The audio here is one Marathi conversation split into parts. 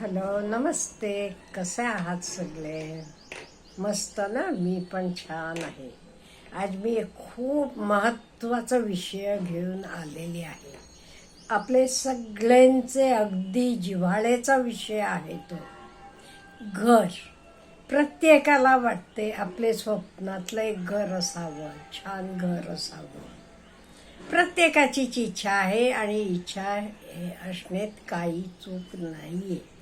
हॅलो नमस्ते. कसे आहात सगळे? मस्त ना? मी पण छान आहे. आज मी एक खूप महत्त्वाचा विषय घेऊन आलेली आहे. आपले सगळ्यांचे अगदी जिव्हाळ्याचा विषय आहे तो. घर. प्रत्येकाला वाटते आपले स्वप्नातलं एक घर असावं छान घर असावं. प्रत्येकाचीच इच्छा आहे आणि इच्छा हे असण्यात काही चूक नाही आहे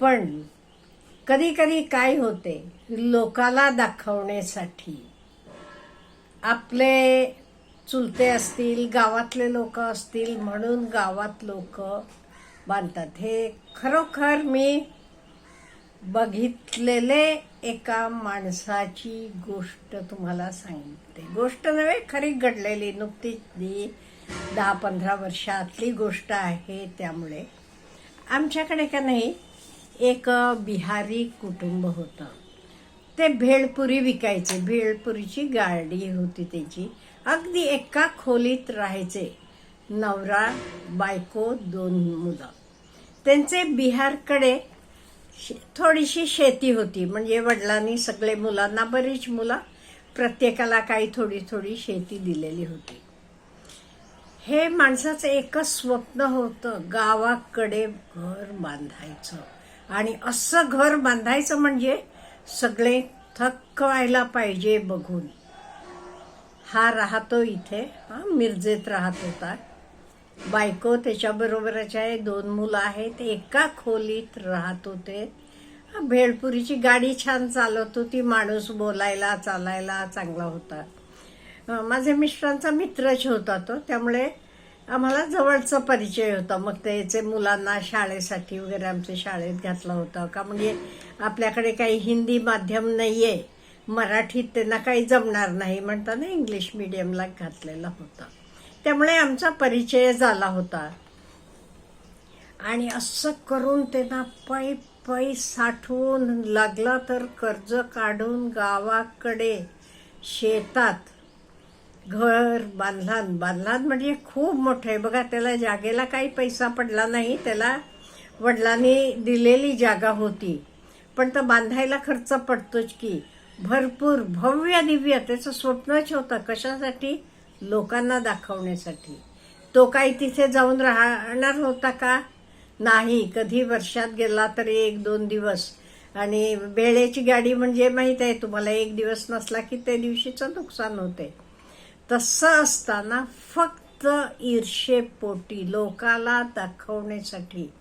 पण कधी कधी काय होते लोकाला दाखवण्यासाठी. आपले चुलते असतील गावातले लोक असतील म्हणून गावात लोक बांधतात. हे खरोखर मी बघितलेले एका माणसाची गोष्ट तुम्हाला सांगते. गोष्ट नव्हे खरी घडलेली नुकतीच ती दहा पंधरा वर्षातली गोष्ट आहे त्यामुळे. आमच्याकडे का नाही एक बिहारी कुटुंब होतं. ते भेळपुरी विकायचे. भेळपुरीची गाडी होती त्याची. अगदी एका खोलीत राहायचे. नवरा बायको दोन मुलं. त्यांचे बिहारकडे शे- थोडीशी शेती होती. म्हणजे वडिलांनी सगळे मुलांना बरीच मुलं प्रत्येकाला काही थोडी थोडी शेती दिलेली होती. हे माणसाचं एकच स्वप्न होतं गावाकडे घर बांधायचं. आणि असं घर बांधायचं म्हणजे सगळे थक्क व्हायला पाहिजे बघून. हा राहतो इथे हा मिरजेत राहत होता. बायको त्याच्याबरोबरच आहे दोन मुलं आहेत एका खोलीत राहत होते. भेळपुरीची गाडी छान चालत होती माणूस बोलायला चालायला चांगला होता. माझ्या मिस्टरांचा मित्रच होता तो त्यामुळे आम्हाला जवळचा परिचय होता. मग त्याचे मुलांना शाळेसाठी वगैरे आमच्या शाळेत घातला होता. का म्हणजे आपल्याकडे काही हिंदी माध्यम नाही आहे मराठीत त्यांना काही जमणार नाही म्हणताना इंग्लिश मिडियमला घातलेला होता. त्यामुळे आमचा परिचय झाला होता. आणि असं करून त्यांना पै पै साठवून लागला तर कर्ज काढून गावाकडे शेतात घर बांधलान. बांधलान म्हणजे खूप मोठं आहे. बघा त्याला जागेला काही पैसा पडला नाही. त्याला वडिलांनी दिलेली जागा होती. पण तर बांधायला खर्च पडतोच की. भरपूर भव्य दिव्य. त्याचं स्वप्नच होतं कशासाठी? लोकांना दाखवण्यासाठी. तो काही तिथे जाऊन राहणार होता का? नाही. कधी वर्षात गेला तरी एक दोन दिवस. आणि वेळेची गाडी म्हणजे माहीत आहे तुम्हाला एक दिवस नसला की त्या दिवशीचं नुकसान होते तसं असताना फक्त ईर्षेपोटी लोकाला दाखवण्यासाठी.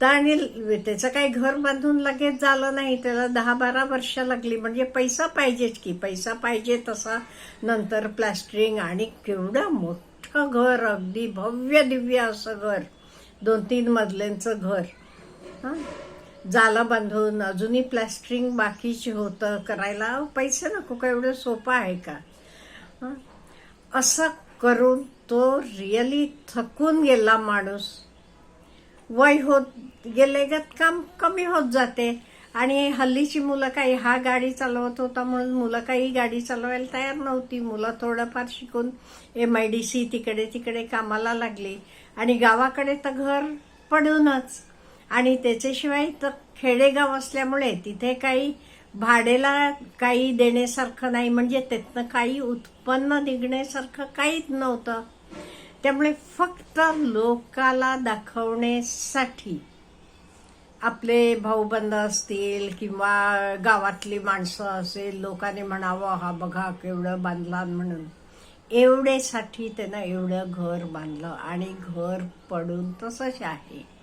तर आणि त्याचं काही घर बांधून लगेच झालं नाही. त्याला दहा बारा वर्ष लागली. म्हणजे पैसा पाहिजेच की. पैसा पाहिजे तसा नंतर प्लॅस्टरिंग आणि केवढं मोठं घर. अगदी भव्य दिव्य असं घर. दोन तीन मजल्यांचं घर. हां? जाला बांधून अजूनही प्लॅस्टरिंग बाकीचे होतं. करायला पैसे नको. का एवढं सोपं आहे का? असं करून तो रिअली थकून गेला माणूस. वय होत गेले गत काम कमी होत जाते. आणि हल्लीची मुलं काही हा गाडी चालवत होता म्हणून मुलं काही गाडी चालवायला तयार नव्हती. मुलं थोडंफार शिकून एम आय डी सी तिकडे तिकडे कामाला लागली. आणि गावाकडे तर घर पडूनच. आणि त्याच्याशिवाय तर खेडेगाव असल्यामुळे तिथे काही भाडेला काही देण्यासारखं नाही म्हणजे त्यातनं काही उत्पन्न निघण्यासारखं काहीच नव्हतं. त्यामुळे फक्त लोकाला दाखवण्यासाठी आपले भाऊबंद असतील किंवा गावातली माणसं असेल लोकांनी म्हणावं हा बघा केवढं बांधला म्हणून. एवढेसाठी त्यानं एवढं घर बांधलं आणि घर पडून तसंच आहे.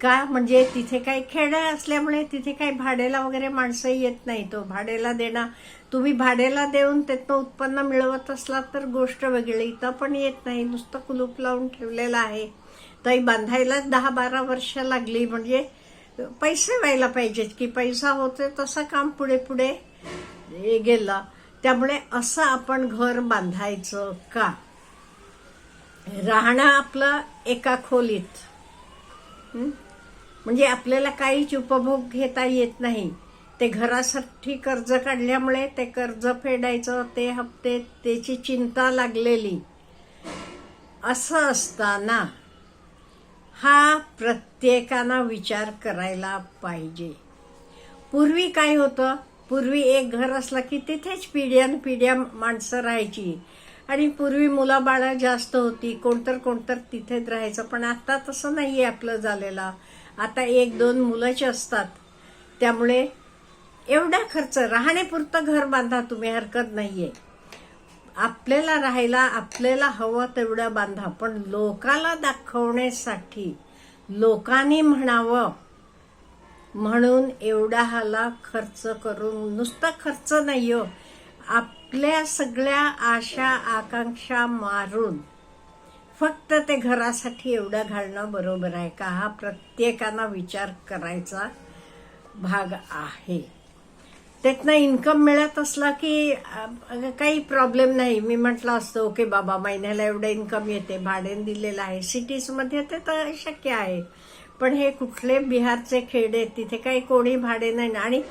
का म्हणजे तिथे काही खेडं असल्यामुळे तिथे काही भाड्याला वगैरे माणसं येत नाही. तो भाड्याला देणं तुम्ही भाड्याला देऊन त्यातनं उत्पन्न मिळवत असला तर गोष्ट वेगळी. इथं पण येत नाही. नुसतं कुलूप लावून ठेवलेलं आहे. तरी बांधायला दहा बारा वर्ष लागली. म्हणजे पैसे व्हायला पाहिजेत. की पैसा होते तसं काम पुढे पुढे गेलं. त्यामुळे असं आपण घर बांधायचं का? राहणं आपलं एका खोलीत. म्हणजे आपल्याला काहीच उपभोग घेता येत नाही. ते घरासाठी कर्ज काढल्यामुळे ते कर्ज फेडायचं ते हप्ते त्याची चिंता लागलेली. असं असताना हा प्रत्येकानं विचार करायला पाहिजे. पूर्वी काय होतं? पूर्वी एक घर असलं की तिथेच पिढ्यान पिढ्या माणसं राहायची. आणि पूर्वी मुलंबाळं जास्त होती कोणतर कोणतर तिथेच राहायचं. पण आता तसं नाही आहे आपलं झालेलं. आता एक दोन मुलंच असतात त्यामुळे एवढा खर्च राहण्यापुरतं घर बांधा तुम्ही हरकत नाहीये. आपल्याला राहायला आपल्याला हवं तेवढं बांधा पण लोकाला दाखवण्यासाठी लोकांनी म्हणावं. म्हणून एवढा हाला खर्च करून नुसता खर्च नाही हो आपल्या सगळ्या आशा आकांक्षा मारून फक्त ते घरासाठी एवढं घालणं बरोबर आहे का? हा प्रत्येकानं विचार करायचा भाग आहे. त्यातनं इन्कम मिळत असला की काही प्रॉब्लेम नाही. मी म्हटलं असतो ओके बाबा महिन्याला एवढं इन्कम येते. भाडेन दिलेलं आहे. सिटीजमध्ये ते तर शक्य आहे. पण हे कुठले बिहारचे खेडे आहेत, तिथे काही कोणी भाडे नाही. आणि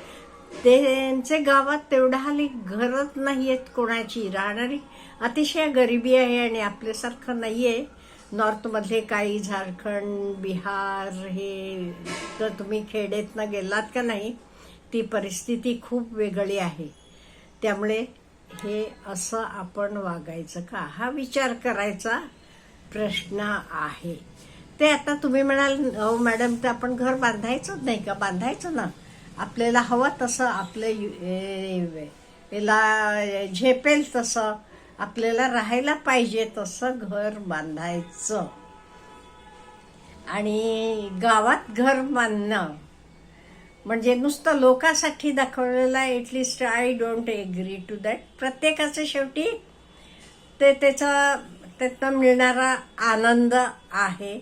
त्यांचे गावात तेवढा हल्ली घरच नाही आहेत कोणाची. राहणारी अतिशय गरिबी आहे आणि आपल्यासारखं नाही आहे नॉर्थमधले काही झारखंड बिहार हे तर तुम्ही खेडेतनं गेलात का नाही ती परिस्थिती खूप वेगळी आहे. त्यामुळे हे असं आपण वागायचं का? हा विचार करायचा प्रश्न आहे. ते आता तुम्ही म्हणाल अहो मॅडम तर आपण घर बांधायचंच नाही का? बांधायचं ना? आपल्याला हवं तसं आपलं ए- याला झेपेल तसं. आपल्याला राहायला पाहिजे तसं घर बांधायचं. आणि गावात घर बांधणं. म्हणजे नुसतं लोकांसाठी दाखवलेलं at least I don't agree to that प्रत्येकाचं शेवटी ते त्याचा त्यातनं मिळणारा आनंद आहे.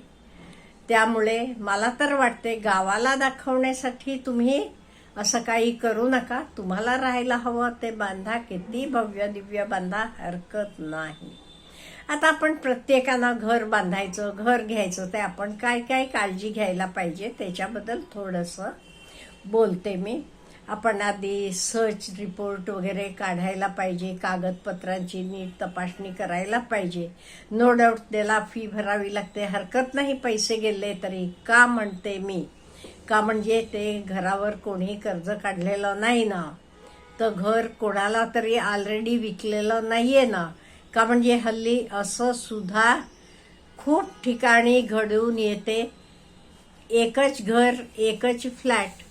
त्यामुळे मला तर वाटते गावाला दाखवण्यासाठी तुम्ही असं काही करू नका. तुम्हाला राहायला हवं ते बांधा. किती भव्य दिव्य बांधा हरकत नाही. आता आपण प्रत्येकानं घर बांधायचं घर घ्यायचं ते आपण काय काय काळजी घ्यायला पाहिजे त्याच्याबद्दल थोडंसं बोलते मी. आपण आधी सर्च रिपोर्ट वगैरे काढायला पाहिजे कागदपत्रांची नीट तपासणी करायला पाहिजे. नो डाऊट त्याला फी भरावी लागते. हरकत नाही पैसे गेले तरी. का म्हणते मी? का म्हणजे ते घरावर कोणी कर्ज काढलेलं नाही ना तर घर कोणाला तरी ऑलरेडी विकलेलं नाही आहे ना. का म्हणजे हल्ली असं सुद्धा खूप ठिकाणी घडून येते. एकच घर एकच फ्लॅट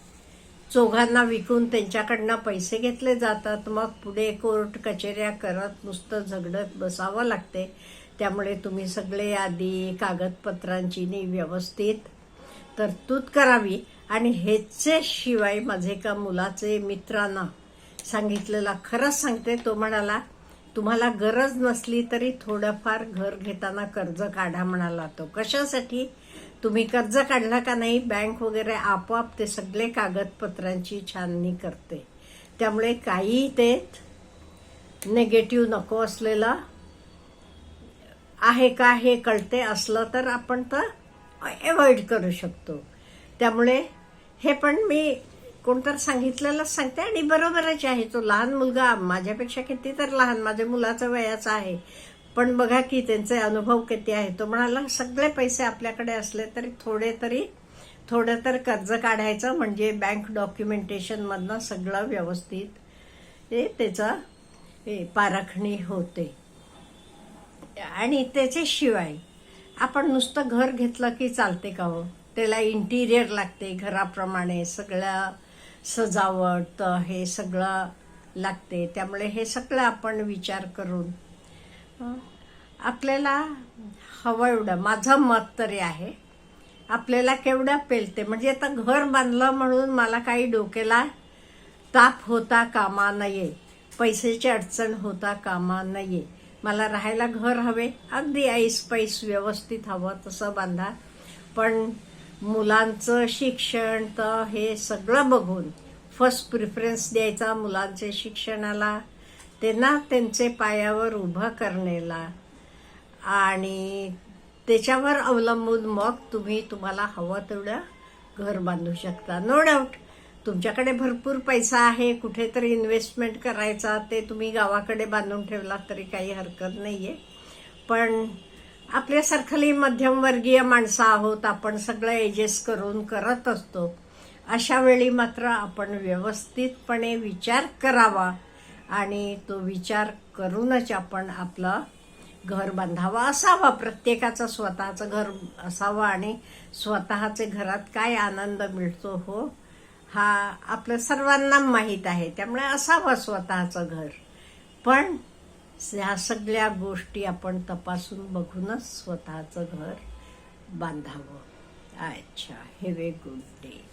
चोघांना विकून त्यांच्याकडनं पैसे घेतले जातात. मग पुढे कोर्ट कचेऱ्या करत नुसतं झगडत बसावं लागते. त्यामुळे तुम्ही सगळे आधी कागदपत्रांची नी व्यवस्थित तरतूद करावी आणि हेचे शिवाय माझे का मुलाचे मित्रांना सांगितलेला खरंच सांगते तो म्हणाला तुम्हाला गरज नसली तरी थोडंफार घर घेताना कर्ज काढा म्हणाला तो. कशासाठी? तुम्ही कर्ज काढला का नाही? बँक वगैरे आपोआप ते सगळे कागदपत्रांची छाननी करते. त्यामुळे काही ते नेगेटिव्ह नको असलेलं आहे का हे कळते असलं तर आपण तर अवॉइड करू शकतो. त्यामुळे हे पण मी कोणतर सांगितलेलं सांगते आणि बरोबरच आहे. तो लहान मुलगा माझ्यापेक्षा किती तर लहान माझ्या मुलाचं वयाचा आहे. पण बघा की त्यांचे अनुभव किती आहे. तो म्हणाला सगळे पैसे आपल्याकडे असले तरी थोडे तरी थोडं तर कर्ज काढायचं म्हणजे बँक डॉक्युमेंटेशनमधनं सगळं व्यवस्थित हे त्याचं हे पारखणी होते. आणि त्याच्याशिवाय आपण नुसतं घर घेतलं की चालते का हो? त्याला इंटिरियर लागते घराप्रमाणे सगळं सजावट हे सगळं लागते. त्यामुळे हे सगळं आपण विचार करून आपल्याला हवं एवढं. माझं मत तरी आहे आपल्याला केवढं पेलते. म्हणजे आता घर बांधलं म्हणून मला काही डोक्याला ताप होता कामा नये पैशाची अडचण होता कामा नये. मला राहायला घर हवे. अगदी ऐस पैस व्यवस्थित हवं तसं बांधा. पण मुलांचं शिक्षण तर हे सगळं बघून फर्स्ट प्रिफरन्स द्यायचा मुलांच्या शिक्षणाला त्यांना त्यांचे पायावर उभं करण्याला. आणि त्याच्यावर अवलंबून मग तुम्ही तुम्हाला हवं तेवढं घर बांधू शकता. नो डाऊट तुमच्याकडे भरपूर पैसा आहे कुठेतरी इन्व्हेस्टमेंट करायचा ते तुम्ही गावाकडे बांधून ठेवला तरी काही हरकत नाही आहे पण आपल्यासारखली मध्यमवर्गीय माणसं आहोत आपण सगळं एडजस्ट करून करत असतो. अशा वेळी मात्र आपण व्यवस्थितपणे विचार करावा आणि तो विचार करूनच आपण आपलं घर बांधावा असावा. प्रत्येकाचं स्वतःचं घर असावं आणि स्वतःचे घरात काय आनंद मिळतो हो हा आपलं सर्वांना माहीत आहे. त्यामुळे असावं स्वतःचं घर. पण ह्या सगळ्या गोष्टी आपण तपासून बघूनच स्वतःचं घर बांधावं. अच्छा हॅव ए गुड डे